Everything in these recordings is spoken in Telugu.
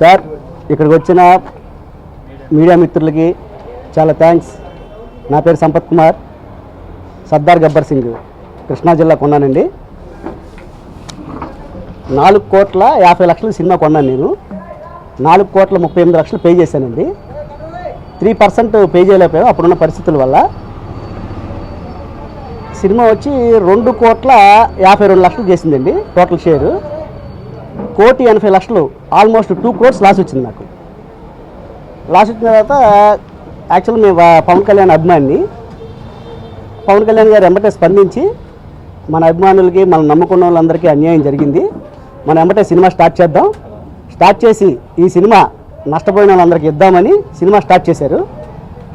సార్ ఇక్కడికి వచ్చిన మీడియా మిత్రులకి చాలా థ్యాంక్స్ నా పేరు సంపత్ కుమార్ సర్దార్ గబ్బర్ సింగ్ కృష్ణా జిల్లా కొన్నానండి. నాలుగు కోట్ల యాభై లక్షల సినిమా కొన్నాను నేను. నాలుగు కోట్ల ముప్పై ఎనిమిది లక్షలు పే చేశానండి. త్రీ పర్సెంట్ పే చేయలేకపోయాను అప్పుడున్న పరిస్థితుల వల్ల. సినిమా వచ్చి రెండు కోట్ల యాభై రెండు లక్షలు చేసిందండి టోటల్ షేరు. కోటి ఎనభై లక్షలు ఆల్మోస్ట్ టూ క్రోర్స్ లాస్ వచ్చింది నాకు. లాస్ వచ్చిన తర్వాత యాక్చువల్ మేము పవన్ కళ్యాణ్ అభిమాని పవన్ కళ్యాణ్ గారు ఎంబటే స్పందించి మన అభిమానులకి మనం నమ్ముకున్న వాళ్ళందరికీ అన్యాయం జరిగింది. మనం ఎంబటే సినిమా స్టార్ట్ చేద్దాం. స్టార్ట్ చేసి ఈ సినిమా నష్టపోయిన వాళ్ళందరికీ ఇద్దామని సినిమా స్టార్ట్ చేశారు.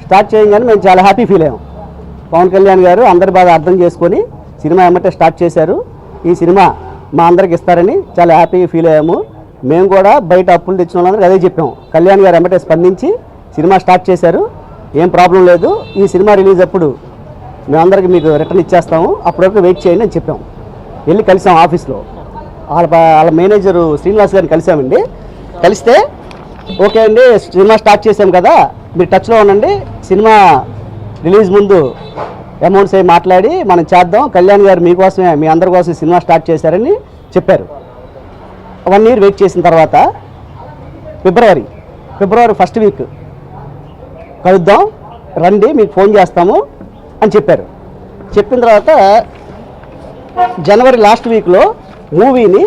స్టార్ట్ చేయగానే మేము చాలా హ్యాపీ ఫీల్ అయ్యాం. పవన్ కళ్యాణ్ గారు అందరి బాగా అర్థం చేసుకొని సినిమా ఏమంటే స్టార్ట్ చేశారు. ఈ సినిమా మా అందరికి ఇస్తారని చాలా హ్యాపీగా ఫీల్ అయ్యాము. మేము కూడా బయట అప్పులు తెచ్చిన వాళ్ళందరికీ అదే చెప్పాము కళ్యాణ్ గారు ఎమ్మటే స్పందించి సినిమా స్టార్ట్ చేశారు. ఏం ప్రాబ్లం లేదు. ఈ సినిమా రిలీజ్ అప్పుడు మేమందరికి మీకు రిటర్న్ ఇచ్చేస్తాము. అప్పటివరకు వెయిట్ చేయండి అని చెప్పాం. వెళ్ళి కలిసాం ఆఫీస్లో. వాళ్ళ వాళ్ళ మేనేజరు శ్రీనివాస్ గారిని కలిసామండి. కలిస్తే ఓకే అండి సినిమా స్టార్ట్ చేసాం కదా. మీరు టచ్లో ఉండండి. సినిమా రిలీజ్ ముందు అమౌంట్స్ అవి మాట్లాడి మనం చేద్దాం. కళ్యాణ్ గారు మీకోసమే మీ అందరి కోసం సినిమా స్టార్ట్ చేశారని చెప్పారు. వన్ ఇయర్ వెయిట్ చేసిన తర్వాత ఫిబ్రవరి ఫిబ్రవరి ఫస్ట్ వీక్ కలుద్దాం రండి మీకు ఫోన్ చేస్తాము అని చెప్పారు. చెప్పిన తర్వాత జనవరి లాస్ట్ వీక్లో మూవీని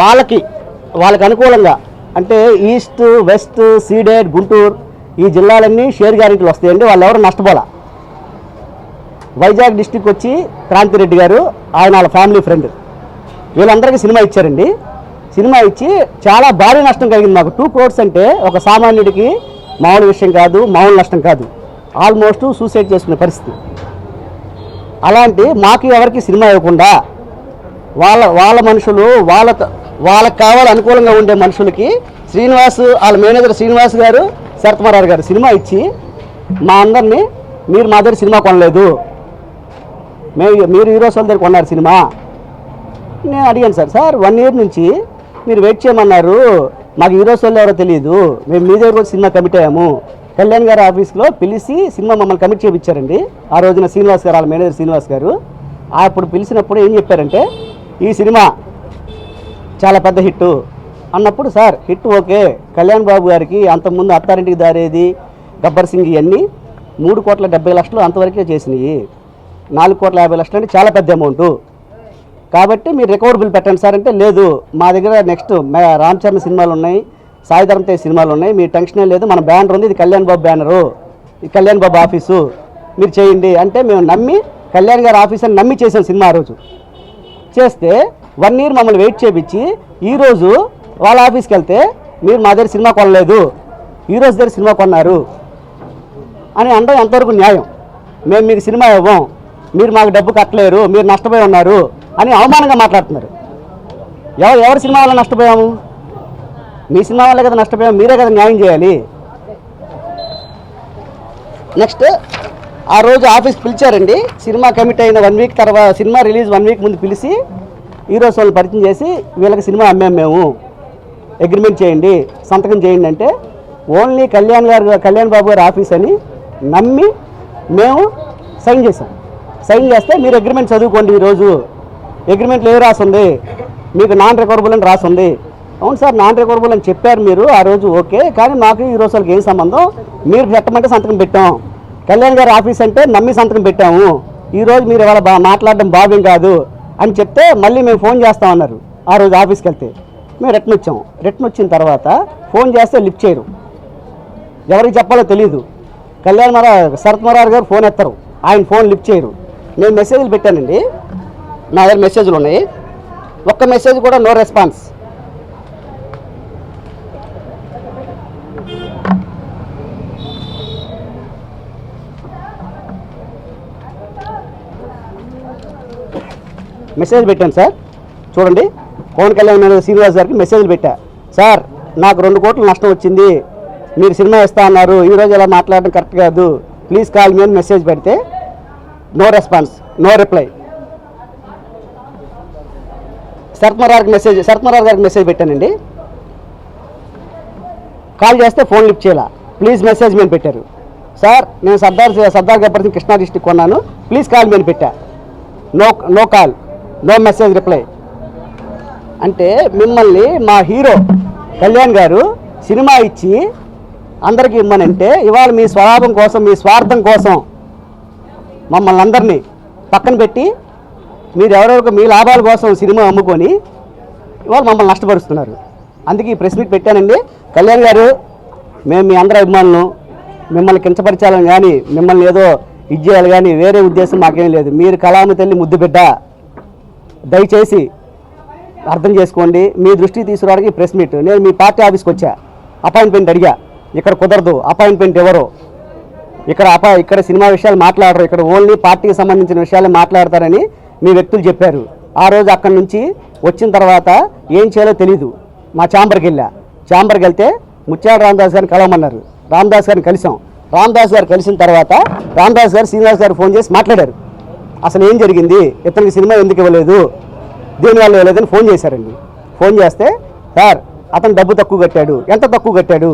వాళ్ళకి వాళ్ళకి అనుకూలంగా అంటే ఈస్ట్ వెస్ట్ సీడెడ్ గుంటూరు ఈ జిల్లాలన్నీ షేర్ గ్యారెంటీలు వస్తాయండి. వాళ్ళు ఎవరు నష్టపోలా. వైజాగ్ డిస్టిక్ వచ్చి క్రాంతిరెడ్డి గారు ఆయన వాళ్ళ ఫ్యామిలీ ఫ్రెండ్. వీళ్ళందరికీ సినిమా ఇచ్చారండి. సినిమా ఇచ్చి చాలా భారీ నష్టం కలిగింది మాకు. టూ క్రోడ్స్ అంటే ఒక సామాన్యుడికి మామూలు విషయం కాదు మామూలు నష్టం కాదు. ఆల్మోస్ట్ సూసైడ్ చేసుకునే పరిస్థితి. అలాంటి మాకు ఎవరికి సినిమా ఇవ్వకుండా వాళ్ళ వాళ్ళ మనుషులు వాళ్ళ వాళ్ళకి కావాలి అనుకూలంగా ఉండే మనుషులకి శ్రీనివాస్ వాళ్ళ మేనేజర్ శ్రీనివాస్ గారు శరత్మరావు గారు సినిమా ఇచ్చి మా అందరినీ మీరు మా దగ్గర సినిమా కొనలేదు. మేము మీరు హీరోస్ వాళ్ళ దగ్గర కొన్నారు సినిమా. నేను అడిగాను సార్ సార్ వన్ ఇయర్ నుంచి మీరు వెయిట్ చేయమన్నారు. మాకు హీరోస్ వాళ్ళు ఎవరో తెలియదు మేము మీ దగ్గర కూడా సినిమా కమిట్ అయ్యాము. కళ్యాణ్ గారి ఆఫీస్లో పిలిచి సినిమా మమ్మల్ని కమిట్ చేయించారండి ఆ రోజున శ్రీనివాస్ గారు వాళ్ళ మేనేజర్ శ్రీనివాస్ గారు. అప్పుడు పిలిచినప్పుడు ఏం చెప్పారంటే ఈ సినిమా చాలా పెద్ద హిట్ అన్నప్పుడు sir hit okay. Kalyan Babu గారికి అంతకుముందు అత్తారింటికి దారేది గబ్బర్ సింగ్ ఇవన్నీ మూడు కోట్ల డెబ్బై లక్షలు అంతవరకే చేసినాయి. నాలుగు కోట్ల యాభై లక్షలు అంటే చాలా పెద్ద అమౌంట్. కాబట్టి మీరు రికవర్ బిల్ పెట్టండి సార్ అంటే లేదు. మా దగ్గర నెక్స్ట్ రామ్ చరణ్ సినిమాలు ఉన్నాయి సాయి ధరమ్ తేజ్ సినిమాలు ఉన్నాయి. మీ టెన్షన్ లేదు. మన బ్యానర్ ఉంది ఇది కళ్యాణ్ బాబు బ్యానరు. ఇది కళ్యాణ్ బాబు ఆఫీసు. మీరు చేయండి అంటే మేము నమ్మి కళ్యాణ్ గారి ఆఫీస్ అని నమ్మి చేసాం సినిమా ఆ రోజు. చేస్తే వన్ ఇయర్ మమ్మల్ని వెయిట్ చేపించి ఈరోజు వాళ్ళ ఆఫీస్కి వెళ్తే మీరు మా దగ్గర సినిమా కొనలేదు. హీరోస్ దగ్గర సినిమా కొన్నారు. అని అనడం ఎంతవరకు న్యాయం? మేము మీకు సినిమా ఇవ్వం. మీరు మాకు డబ్బు కట్టలేరు. మీరు నష్టపోయి ఉన్నారు. అని అవమానంగా మాట్లాడుతున్నారు. ఎవరు ఎవరి సినిమా వల్ల నష్టపోయాము? మీ సినిమా వల్లే కదా నష్టపోయాము. మీరే కదా న్యాయం చేయాలి. నెక్స్ట్ ఆ రోజు ఆఫీస్ పిలిచారండి. సినిమా కమిట్ అయిన వన్ వీక్ తర్వాత సినిమా రిలీజ్ వన్ వీక్ ముందు పిలిచి హీరోస్ వాళ్ళు పరిచయం చేసి వీళ్ళకి సినిమా అమ్మాము మేము. అగ్రిమెంట్ చేయండి సంతకం చేయండి అంటే ఓన్లీ కళ్యాణ్ గారు కళ్యాణ్ బాబు గారి ఆఫీస్ అని నమ్మి మేము సైన్ చేసాం సైన్ చేస్తే మీరు అగ్రిమెంట్ చదువుకోండి ఈరోజు అగ్రిమెంట్లో ఏ రాసింది. మీకు నాన్ రికవరబుల్ అని రాసింది. అవును సార్ నాన్ రికవరబుల్ అని చెప్పారు మీరు ఆ రోజు ఓకే కానీ మాకు ఈ రోజు వాళ్ళకి ఏం సంబంధం? మీరు పెట్టమంటే సంతకం పెట్టాం. కళ్యాణ్ గారి ఆఫీస్ అంటే నమ్మి సంతకం పెట్టాము. ఈరోజు మీరు ఇవాళ బా మాట్లాడడం భావ్యం కాదు అని చెప్తే మళ్ళీ మేము ఫోన్ చేస్తామన్నారు. ఆ రోజు ఆఫీస్కి వెళ్తే. మేము రిటర్న్ వచ్చాము. రిటర్న్ వచ్చిన తర్వాత ఫోన్ చేస్తే లిఫ్ట్ చేయరు. ఎవరికి చెప్పాలో తెలియదు కళ్యాణ్ మరా శరత్ మరార్ గారు ఫోన్ ఎత్తరు. ఆయన ఫోన్ లిఫ్ట్ చేయరు. నేను మెసేజ్లు పెట్టానండి. నా దగ్గర మెసేజ్లు ఉన్నాయి. ఒక్క మెసేజ్ కూడా నో రెస్పాన్స్ మెసేజ్ పెట్టాను సార్. చూడండి. పవన్ కళ్యాణ్ శ్రీనివాస్ గారికి మెసేజ్లు పెట్టా. సార్ నాకు రెండు కోట్ల నష్టం వచ్చింది. మీరు సినిమా ఇస్తా అన్నారు. ఈరోజు ఇలా మాట్లాడడం కరెక్ట్ కాదు. ప్లీజ్ కాల్ మీ అని మెసేజ్ పెడితే no response no reply. Sharath Marar message Sharath Marar గారికి మెసేజ్ పెట్టానండి. కాల్ చేస్తే ఫోన్ లిఫ్ట్ చేయాల? ప్లీజ్ మెసేజ్ మీద పెట్టారు. సార్ నేను సర్దార్ సర్దార్ గబ్బర్ సింగ్ కృష్ణా డిస్టిక్ కొన్నాను. ప్లీజ్ కాల్ మీద పెట్టా. No no call no message reply. అంటే మిమ్మల్ని మా హీరో కళ్యాణ్ గారు సినిమా ఇచ్చి అందరికీ ఇమ్మనంటే ఇవాళ మీ స్వలాభం కోసం మీ స్వార్థం కోసం మమ్మల్ని అందరినీ పక్కన పెట్టి మీరు ఎవరెవరికి మీ లాభాల కోసం సినిమా అమ్ముకొని ఇవాళ మమ్మల్ని నష్టపరుస్తున్నారు. అందుకే ఈ ప్రెస్ మీట్ పెట్టానండి. కళ్యాణ్ గారు మేము మీ అందరి అభిమానులు మిమ్మల్ని కించపరచాలని కానీ మిమ్మల్ని ఏదో ఇది చేయాలి కానీ వేరే ఉద్దేశం మాకేం లేదు. మీరు కళామ తల్లి ముద్దు బిడ్డ. దయచేసి అర్థం చేసుకోండి. మీ దృష్టికి తీసుకురావడానికి ప్రెస్ మీట్. నేను మీ పార్టీ ఆఫీస్కి వచ్చా. అపాయింట్మెంట్ అడిగా. ఇక్కడ కుదరదు. అపాయింట్మెంట్ ఎవరు? ఇక్కడ అపా ఇక్కడ సినిమా విషయాలు మాట్లాడరు. ఇక్కడ ఓన్లీ పార్టీకి సంబంధించిన విషయాలు మాట్లాడతారని మీ వ్యక్తులు చెప్పారు. ఆ రోజు అక్కడి నుంచి వచ్చిన తర్వాత ఏం చేయాలో తెలీదు. మా ఛాంబర్కి వెళ్ళా. ఛాంబర్కి వెళ్తే ముత్యాల రామదాస్ గారిని కలవమన్నారు. రామదాస్ గారిని కలిసాం. రామదాస్ గారు కలిసిన తర్వాత రామదాస్ గారు శ్రీనివాస్ గారు ఫోన్ చేసి మాట్లాడారు. అసలు ఏం జరిగింది? ఇతనికి సినిమా ఎందుకు ఇవ్వలేదు? దేనివల్ల లేదని ఫోన్ చేశారండి. ఫోన్ చేస్తే సార్ అతను డబ్బు తక్కువ కట్టాడు. ఎంత తక్కువ కట్టాడు?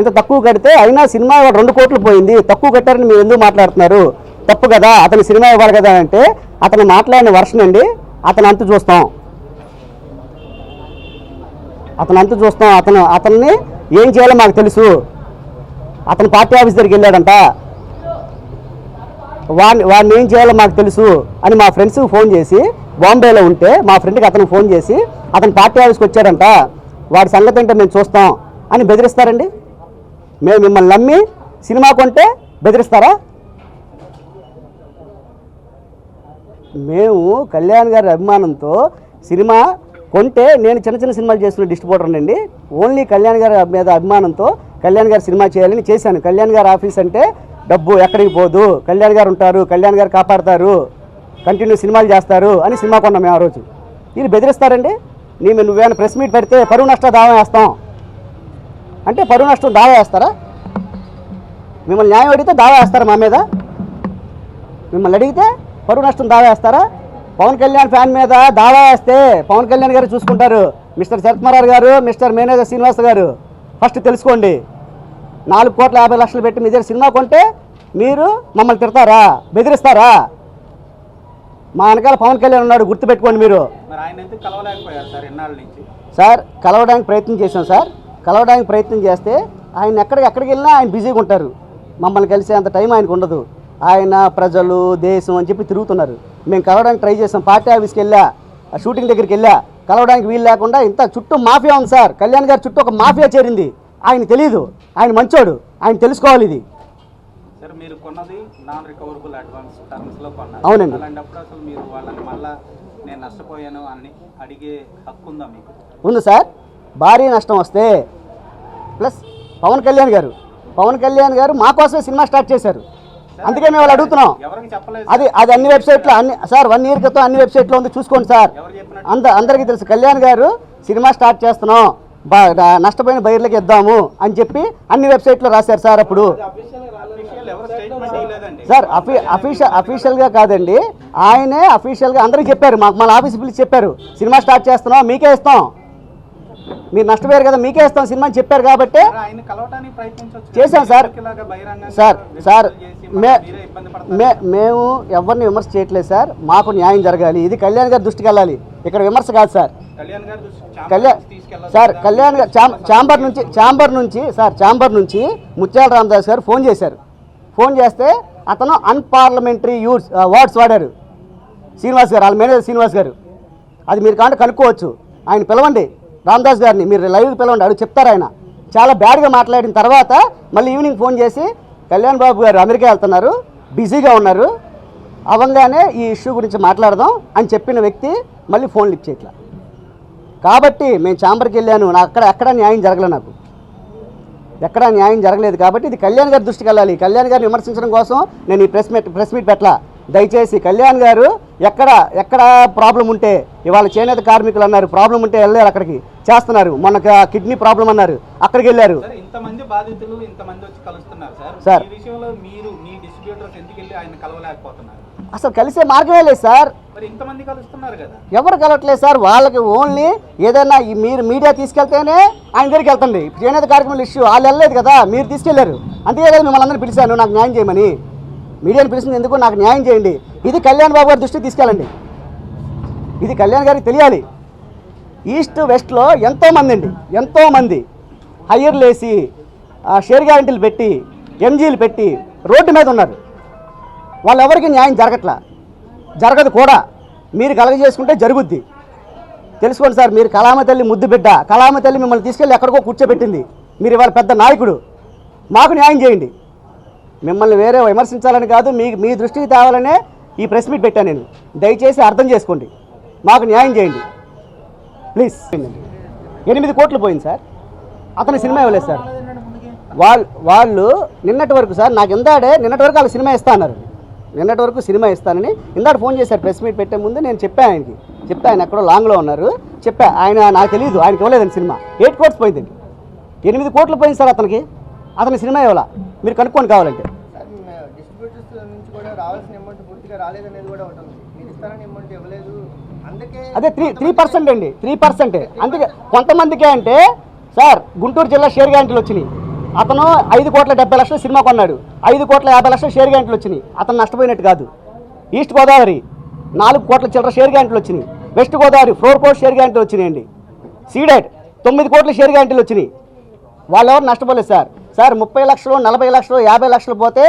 ఇంత తక్కువ కడితే అయినా సినిమా రెండు కోట్లు పోయింది. తక్కువ కట్టారని మీరు ఎందుకు మాట్లాడుతున్నారు? తప్పు కదా అతను సినిమా ఇవ్వాలి కదా అంటే అతను మాట్లాడిన వర్షన్ అండి అతను అంత చూస్తాం. అతను అంత చూస్తాం. అతను అతన్ని ఏం చేయాలో మాకు తెలుసు. అతను పార్టీ ఆఫీస్ దగ్గరికి వెళ్ళాడంట. వాడిని వాడిని ఏం చేయాలో మాకు తెలుసు అని మా ఫ్రెండ్స్కి ఫోన్ చేసి బాంబేలో ఉంటే మా ఫ్రెండ్కి అతను ఫోన్ చేసి అతను పార్టీ ఆఫీస్కి వచ్చాడంట వాడి సంగతి ఏంటో మేము చూస్తాం అని బెదిరిస్తారండి. మేము మిమ్మల్ని నమ్మి సినిమా కొంటే బెదిరిస్తారా? మేము కళ్యాణ్ గారి అభిమానంతో సినిమా కొంటే నేను చిన్న చిన్న సినిమాలు చేస్తున్న డిస్ట్రిబ్యూటర్ అండి. ఓన్లీ కళ్యాణ్ గారి మీద అభిమానంతో కళ్యాణ్ గారి సినిమా చేయాలని చేశాను. కళ్యాణ్ గారి ఆఫీస్ అంటే డబ్బు ఎక్కడికి పోదు. కళ్యాణ్ గారు ఉంటారు కళ్యాణ్ గారు కాపాడతారు. కంటిన్యూ సినిమాలు చేస్తారు అని సినిమా కొన్నాం మేము ఆ రోజు. వీళ్ళు బెదిరిస్తారండి? నేను నువ్వేమైనా ప్రెస్ మీట్ పెడితే పరువు నష్ట దావా వేస్తాం. అంటే పరువు నష్టం దావా వేస్తారా? మిమ్మల్ని న్యాయం అడిగితే దావా వేస్తారా మా మీద? మిమ్మల్ని అడిగితే పరువు నష్టం దావా వేస్తారా? పవన్ కళ్యాణ్ ఫ్యాన్ మీద దావా వేస్తే పవన్ కళ్యాణ్ గారు చూసుకుంటారు. మిస్టర్ శరత్మరారు గారు మిస్టర్ మేనేజర్ శ్రీనివాస్ గారు. ఫస్ట్ తెలుసుకోండి. నాలుగు కోట్ల యాభై లక్షలు పెట్టి మీ దగ్గర సినిమా కొంటే మీరు మమ్మల్ని తిడతారా? బెదిరిస్తారా? మా వెనకాల పవన్ కళ్యాణ్ ఉన్నాడు గుర్తుపెట్టుకోండి మీరు. సార్ కలవడానికి ప్రయత్నం చేశాం సార్. కలవడానికి ప్రయత్నం చేస్తే ఆయన ఎక్కడికి ఎక్కడికి వెళ్ళినా ఆయన బిజీగా ఉంటారు. మమ్మల్ని కలిసే అంత టైం ఆయనకు ఉండదు. ఆయన ప్రజలు దేశం అని చెప్పి తిరుగుతున్నారు. మేము కలవడానికి ట్రై చేసాం పార్టీ ఆఫీస్కి వెళ్ళా షూటింగ్ దగ్గరికి వెళ్ళా. కలవడానికి వీలు లేకుండా ఇంత చుట్టూ మాఫియా ఉంది సార్. కళ్యాణ్ గారి చుట్టూ ఒక మాఫియా చేరింది. ఆయన తెలియదు ఆయన మంచోడు. ఆయన తెలుసుకోవాలి ఇది. సార్ మీరు కొన్నది నాన్ రికవరబుల్ అడ్వాన్స్ టర్మ్స్లో కొన్నారు. అవునండి. అలాంటప్పుడు అసలు మీరు వాళ్ళని మళ్ళా నేను నష్టపోయాను అని అడిగే హక్కు ఉందా మీకు? ఉంది సార్. భారీ నష్టం వస్తే ప్లస్ పవన్ కళ్యాణ్ గారు పవన్ కళ్యాణ్ గారు మా కోసమే సినిమా స్టార్ట్ చేశారు. అందుకే మేము వాళ్ళు అడుగుతున్నాం. అది అది అన్ని వెబ్సైట్లో అన్ని సార్ వన్ ఇయర్ క్రితం అన్ని వెబ్సైట్లో ఉంది చూసుకోండి సార్. అంద అందరికీ తెలుసు. కళ్యాణ్ గారు సినిమా స్టార్ట్ చేస్తున్నాం. నష్టపోయిన బయర్లకి ఇద్దాము అని చెప్పి అన్ని వెబ్సైట్లో రాశారు సార్ అప్పుడు అఫీషియల్ ఎవరు స్టేట్మెంట్ ఇవ్వలేదండి సార్ అఫీ అఫీషియల్ అఫీషియల్గా కాదండి. ఆయనే అఫీషియల్గా అందరికీ చెప్పారు. మాకు మన ఆఫీస్ పిలిచి చెప్పారు. సినిమా స్టార్ట్ చేస్తున్నాం మీకే ఇస్తాం. మీరు నష్టపోయారు కదా మీకే ఇస్తాం సినిమా అని చెప్పారు కాబట్టి చేశాం సార్. సార్ సార్ మే మేము ఎవరిని విమర్శ చేయట్లేదు సార్. మాకు న్యాయం జరగాలి. ఇది కళ్యాణ్ గారి దృష్టికి వెళ్ళాలి. ఇక్కడ విమర్శ కాదు సార్. కళ్యాణ్ సార్. కళ్యాణ్ గారు చాంబర్ నుంచి చాంబర్ నుంచి సార్ చాంబర్ నుంచి ముత్యాల రామదాస్ గారు ఫోన్ చేశారు. ఫోన్ చేస్తే అతను అన్పార్లమెంటరీ యూడ్స్ వర్డ్స్ వాడారు. శ్రీనివాస్ గారు వాళ్ళ మేనేజర్ శ్రీనివాస్ గారు. అది మీరు కాంటే కనుక్కోవచ్చు. ఆయన పిలవండి. రామదాస్ గారిని మీరు లైవ్కి పిలవండి. అడుగు చెప్తారు ఆయన. చాలా బ్యాడ్గా మాట్లాడిన తర్వాత మళ్ళీ ఈవినింగ్ ఫోన్ చేసి కళ్యాణ్ బాబు గారు అమెరికా వెళ్తున్నారు. బిజీగా ఉన్నారు. అవంగానే ఈ ఇష్యూ గురించి మాట్లాడదాం అని చెప్పిన వ్యక్తి మళ్ళీ ఫోన్ లిఫ్ట్ చేయట్లా. కాబట్టి మేము ఛాంబర్కి వెళ్ళాను. నా అక్కడ అక్కడ న్యాయం జరగలే నాకు. ఎక్కడ న్యాయం జరగలేదు కాబట్టి ఇది కళ్యాణ్ గారి దృష్టికి వెళ్ళాలి. కళ్యాణ్ గారిని విమర్శించడం కోసం నేను ఈ ప్రెస్ మీట్ ప్రెస్ మీట్ పెట్టలా. దయచేసి కళ్యాణ్ గారు ఎక్కడ ఎక్కడ ప్రాబ్లం ఉంటే ఇవాళ చేనేత కార్మికులు అన్నారు ప్రాబ్లం ఉంటే వెళ్ళారు అక్కడికి. చేస్తున్నారు. మొన్న కిడ్నీ ప్రాబ్లం అన్నారు. అక్కడికి వెళ్ళారు. సార్ ఇంతమంది బాధితులు ఇంతమంది వచ్చి కలుస్తున్నారు సార్. సార్. ఈ విషయంలో మీరు మీ డిస్ట్రిబ్యూటర్స్ ఎందుకు వెళ్ళి ఆయన కలవలేకపోతున్నారు? అసలు కలిసే మార్గమే లేదు సార్. ఎవరు కలవట్లేదు సార్? వాళ్ళకి ఓన్లీ ఏదైనా మీరు మీడియా తీసుకెళ్తేనే ఆయన దగ్గరికి వెళ్తుంది. చేనేత కార్యక్రమాల ఇష్యూ వాళ్ళు వెళ్ళలేదు కదా మీరు తీసుకెళ్ళారు. అంతే కదా మిమ్మల్ని అందరినీ పిలిచాను నాకు న్యాయం చేయమని. మీడియాని పిలిచింది ఎందుకు? నాకు న్యాయం చేయండి. ఇది కళ్యాణ్ బాబు గారి దృష్టికి తీసుకెళ్ళండి. ఇది కళ్యాణ్ గారికి తెలియాలి. ఈస్ట్ వెస్ట్లో ఎంతోమంది అండి. ఎంతోమంది. హయ్యర్లు వేసి ఆ, షేర్ గ్యారంటీలు పెట్టి ఎంజీలు పెట్టి రోడ్డు మీద ఉన్నారు. వాళ్ళెవరికి న్యాయం జరగట్లా? జరగదు కూడా. మీరు కలగజేసుకుంటే జరుగుద్ది. తెలుసుకోండి సార్ మీరు కళామ తల్లి ముద్దు బిడ్డ కళామ తల్లి మిమ్మల్ని తీసుకెళ్ళి ఎక్కడికో కూర్చోబెట్టింది. మీరు ఇవాళ పెద్ద నాయకుడు. మాకు న్యాయం చేయండి. మిమ్మల్ని వేరే విమర్శించాలని కాదు మీ మీ దృష్టికి తేవాలనే ఈ ప్రెస్ మీట్ పెట్టాను నేను. దయచేసి అర్థం చేసుకోండి. మాకు న్యాయం చేయండి. ప్లీజ్. ఎనిమిది కోట్లు పోయింది సార్. అతని సినిమా ఇవ్వలేదు సార్. వాళ్ళు వాళ్ళు నిన్నటి వరకు సార్ నాకు ఇందాడే నిన్నటి వరకు వాళ్ళు సినిమా ఇస్తా అన్నారు. నిన్నటి వరకు సినిమా ఇస్తానని ఇందాక ఫోన్ చేశారు ప్రెస్ మీట్ పెట్టే ముందు నేను చెప్పాను ఆయనకి. చెప్పా ఆయన ఎక్కడో లాంగ్లో ఉన్నారు. చెప్పా ఆయన నాకు తెలియదు ఆయనకి ఇవ్వలేదండి సినిమా. ఎయిట్ కోట్స్ పోయిందండి. ఎనిమిది కోట్లు పోయింది సార్ అతనికి. అతని సినిమా ఇవ్వాల. మీరు కనుక్కొని కావాలంటే. అదే త్రీ త్రీ పర్సెంట్ అండి. Three percent. అందుకే కొంతమందికే అంటే సార్ గుంటూరు జిల్లా షేర్ గ్యారంటీలు వచ్చినాయి. అతను ఐదు కోట్ల డెబ్బై లక్షల సినిమా కొన్నాడు. ఐదు కోట్ల యాభై లక్షల షేర్ గ్యాంట్లు వచ్చినాయి. అతను నష్టపోయినట్టు కాదు. ఈస్ట్ గోదావరి నాలుగు కోట్ల చిల్లర షేర్ గ్యాంట్లు వచ్చినాయి. వెస్ట్ గోదావరి ఫోర్ కోట్ల షేర్ గ్యాంట్లు వచ్చినాయండి. సీడెడ్ తొమ్మిది కోట్ల షేర్ గ్యాంట్లు వచ్చినాయి. వాళ్ళు ఎవరు నష్టపోలేదు సార్. సార్ ముప్పై లక్షలు నలభై లక్షలు యాభై లక్షలు పోతే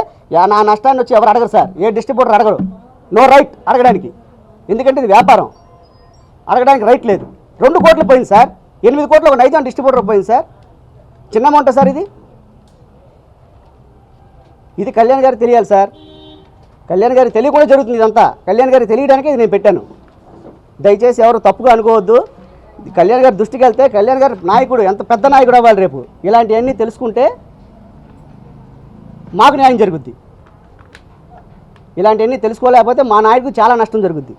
నా నష్టాన్ని వచ్చి ఎవరు అడగరు సార్. ఏ డిస్ట్రిబ్యూటర్ అడగరు నో రైట్ అడగడానికి. ఎందుకంటే ఇది వ్యాపారం. అడగడానికి రైట్ లేదు. రెండు కోట్లు పోయింది సార్. ఎనిమిది కోట్లు ఒక నైజాం డిస్ట్రిబ్యూటర్ పోయింది సార్. చిన్న అమౌంట్ సార్ ఇది? ఇది కళ్యాణ్ గారికి తెలియాలి సార్. కళ్యాణ్ గారికి తెలియకుండా జరుగుతుంది ఇదంతా. కళ్యాణ్ గారికి తెలియడానికి ఇది నేను పెట్టాను. దయచేసి ఎవరు తప్పుగా అనుకోవద్దు. కళ్యాణ్ గారి దృష్టికి వెళ్తే కళ్యాణ్ గారు నాయకుడు ఎంత పెద్ద నాయకుడు అవ్వాలి రేపు? ఇలాంటివన్నీ తెలుసుకుంటే మాకు న్యాయం జరుగుద్ది. ఇలాంటివన్నీ తెలుసుకోలేకపోతే మా నాయకుడు చాలా నష్టం జరుగుద్ది.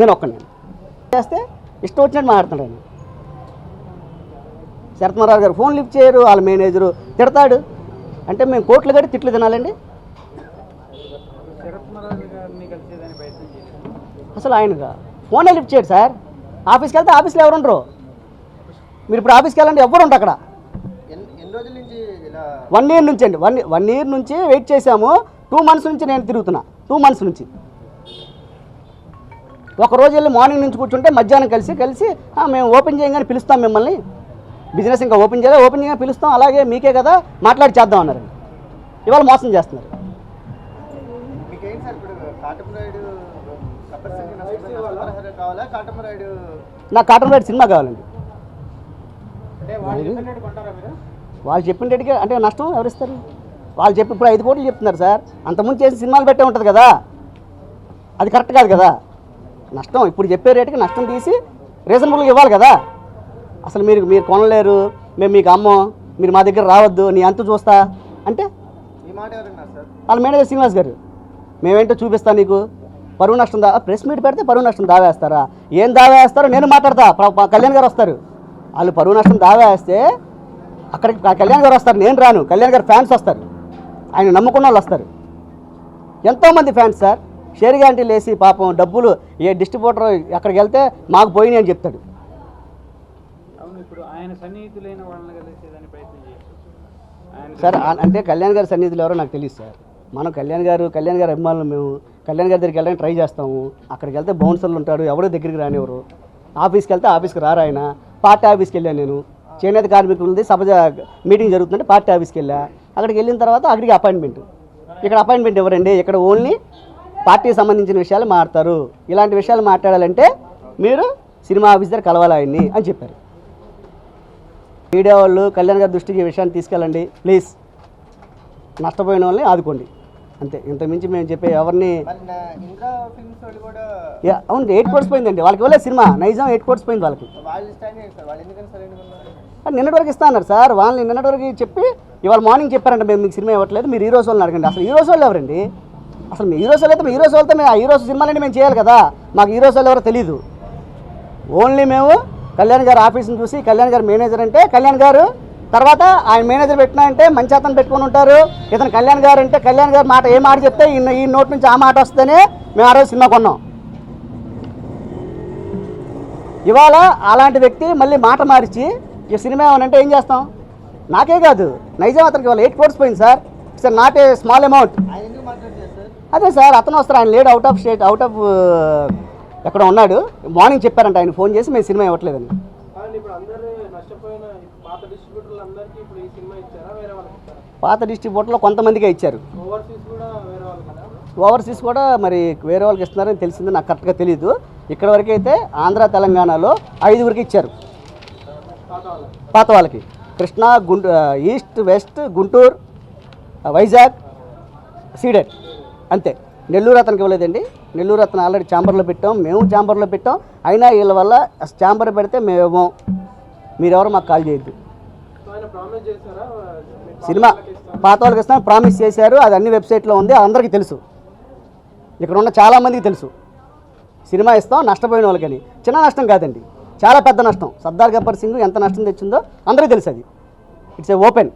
నేను ఒక్కనే చేస్తే ఇష్టం వచ్చినట్టు మాట్లాడుతున్నాడు ఆయన. శరత్మరావు గారు ఫోన్ లిఫ్ట్ చేయరు వాళ్ళ మేనేజరు. తిడతాడు. అంటే మేము కోట్లు కట్టి తిట్లు తినాలండి? అసలు ఆయన ఫోనే లిఫ్ట్ చేయడు సార్. ఆఫీస్కి వెళ్తే ఆఫీస్లో ఎవరు ఉండరు. మీరు ఇప్పుడు ఆఫీస్కి వెళ్ళండి ఎవరు ఉండరు అక్కడ. వన్ ఇయర్ నుంచి అండి వన్ వన్ ఇయర్ నుంచి వెయిట్ చేశాము. టూ మంత్స్ నుంచి నేను తిరుగుతున్నా. టూ మంత్స్ నుంచి. ఒక రోజు వెళ్ళి మార్నింగ్ నుంచి కూర్చుంటే మధ్యాహ్నం కలిసి కలిసి మేము ఓపెన్ చేయగానే పిలుస్తాం మిమ్మల్ని. బిజినెస్ ఇంకా ఓపెన్ చేయాలి ఓపెన్ చేయగానే పిలుస్తాం అలాగే మీకే కదా మాట్లాడి చేద్దాం అన్నారు. ఇవాళ మోసం చేస్తున్నారు. నాకు కాటన్ రైడ్ సినిమా కావాలండి. వాళ్ళు చెప్పిన రేటుకే అంటే నష్టం ఎవరిస్తారు వాళ్ళు చెప్పి ఇప్పుడు ఐదు కోట్లు చెప్తున్నారు సార్. అంతకుముందు చేసి సినిమాలు పెట్టే ఉంటుంది కదా. అది కరెక్ట్ కాదు కదా. నష్టం ఇప్పుడు చెప్పే రేటుకి నష్టం తీసి రీజనబుల్గా ఇవ్వాలి కదా. అసలు మీరు మీరు కొనలేరు మేము మీకు అమ్మం మీరు మా దగ్గర రావద్దు నీ అంతు చూస్తా అంటే వాళ్ళ మేనేజర్ శ్రీనివాస్ గారు. మేమేంటో చూపిస్తా నీకు. పరువు నష్టం దా ప్రెస్ మీట్ పెడితే పరువు నష్టం దావా వేస్తారా ఏం దావా వేస్తారో నేను మాట్లాడతా. కళ్యాణ్ గారు వస్తారు. వాళ్ళు పరువు నష్టం దావా వేస్తే అక్కడికి కళ్యాణ్ గారు వస్తారు నేను రాను. కళ్యాణ్ గారు ఫ్యాన్స్ వస్తారు. ఆయన నమ్ముకున్న వాళ్ళు వస్తారు. ఎంతోమంది ఫ్యాన్స్ సార్. షేర్ గ్యారంటీలు వేసి పాపం డబ్బులు ఏ డిస్ట్రిబ్యూటర్ అక్కడికి వెళ్తే మాకు పోయినాయి అని చెప్తాడు. ఆయన సన్నిహితులైన వాళ్ళని కలిసేదాన్ని ప్రయత్నం చేయొచ్చు సార్ అంటే కళ్యాణ్ గారి సన్నిహితులు ఎవరో నాకు తెలియదు సార్. మనం కళ్యాణ్ గారు కళ్యాణ్ గారి అభిమానులు మేము కళ్యాణ్ గారి దగ్గరికి వెళ్ళడానికి ట్రై చేస్తాము. అక్కడికి వెళ్తే బౌన్సర్లు ఉంటాడు ఎవరో దగ్గరికి రానివ్వరు. ఆఫీస్కి వెళ్తే ఆఫీస్కి రారు ఆయన? పార్టీ ఆఫీస్కి వెళ్ళాను నేను. చేనేత కార్మికులది సభ మీటింగ్ జరుగుతుందంటే పార్టీ ఆఫీస్కి వెళ్ళా. అక్కడికి వెళ్ళిన తర్వాత అక్కడికి అపాయింట్మెంట్. ఇక్కడ అపాయింట్మెంట్ ఎవరండి? ఇక్కడ ఓన్లీ పార్టీకి సంబంధించిన విషయాలు మాట్లాడతారు. ఇలాంటి విషయాలు మాట్లాడాలంటే మీరు సినిమా ఆఫీస్ దగ్గర కలవాలి ఆయన్ని అని చెప్పారు. మీడియా వాళ్ళు కళ్యాణ్ గారి దృష్టికి ఈ విషయాన్ని తీసుకెళ్ళండి. ప్లీజ్. నష్టపోయిన వాళ్ళని ఆదుకోండి. అంతే. ఇంతకుమించి మేము చెప్పే ఎవరిని వాళ్ళు అవును ఎయిట్ కోర్స్ పోయిందండి. వాళ్ళకి ఇవ్వలేదు సినిమా. నైజాం ఎయిట్ కోర్స్ పోయింది వాళ్ళకి. వాళ్ళు వాళ్ళు నిన్నటి వరకు ఇస్తా అన్నారు సార్. వాళ్ళని నిన్నటి వరకు చెప్పి ఇవాళ మార్నింగ్ చెప్పారంట మేము మీకు సినిమా ఇవ్వట్లేదు. మీరు హీరోస్ వాళ్ళని అడగండి. అసలు హీరోస్ వాళ్ళు ఎవరండి? అసలు మీ హీరోస్ వాళ్ళు అయితే మీ హీరోస్ వాళ్ళతో మేము ఆ హీరోస్ సినిమాలని మేము చేయాలి కదా. మాకు హీరోస్ వాళ్ళు ఎవరో తెలియదు ఓన్లీ మేము కళ్యాణ్ గారు ఆఫీస్ని చూసి కళ్యాణ్ గారు మేనేజర్ అంటే కళ్యాణ్ గారు తర్వాత ఆయన మేనేజర్ పెట్టినా అంటే మంచి అతను పెట్టుకొని ఉంటారు. ఇతను కళ్యాణ్ గారు అంటే కళ్యాణ్ గారు మాట ఏ మాట చెప్తే ఈ ఈ నోట్ నుంచి ఆ మాట వస్తేనే మేము ఆ రోజు సినిమా కొన్నాం. ఇవాళ అలాంటి వ్యక్తి మళ్ళీ మాట మార్చి ఈ సినిమా ఏమనంటే ఏం చేస్తాం? నాకే కాదు నైజాం అతనికి ఇవాళ ఎయిట్ క్రోర్స్ పోయింది sir. It's not a small amount sir? అదే సార్ అతను వస్తారు ఆయన లేడు out of state out of ఎక్కడ ఉన్నాడు? మార్నింగ్ చెప్పారంట ఆయన ఫోన్ చేసి మేము సినిమా ఇవ్వట్లేదని. పాత డిస్ట్రిబ్యూటర్లో కొంతమందికే ఇచ్చారు. ఓవర్సీస్ కూడా మరి వేరే వాళ్ళకి ఇస్తున్నారని తెలిసింది నాకు కరెక్ట్గా తెలియదు ఇక్కడ వరకు అయితే ఆంధ్ర తెలంగాణలో ఐదుగురికి ఇచ్చారు. పాత వాళ్ళకి పాత వాళ్ళకి. Krishna Guntur east west Guntur Vizag Ceded. అంతే. నెల్లూరు అతనికి ఇవ్వలేదండి. నెల్లూరు అతను ఆల్రెడీ ఛాంబర్లో పెట్టాం. మేము ఛాంబర్లో పెట్టాం. అయినా వీళ్ళ వల్ల ఛాంబర్ పెడితే మేము ఇవ్వం. మీరెవరు మాకు కాల్ చేయొద్దు. సినిమా పాత వాళ్ళకి ఇస్తాను ప్రామిస్ చేశారు. అది అన్ని వెబ్సైట్లో ఉంది. అందరికీ తెలుసు. ఇక్కడ ఉన్న చాలామందికి తెలుసు. సినిమా ఇస్తాం. నష్టపోయిన వాళ్ళకని. చిన్న నష్టం కాదండి. చాలా పెద్ద నష్టం. సర్దార్ గబ్బర్ సింగ్ ఎంత నష్టం తెచ్చిందో అందరికీ తెలుసు అది. It's a open.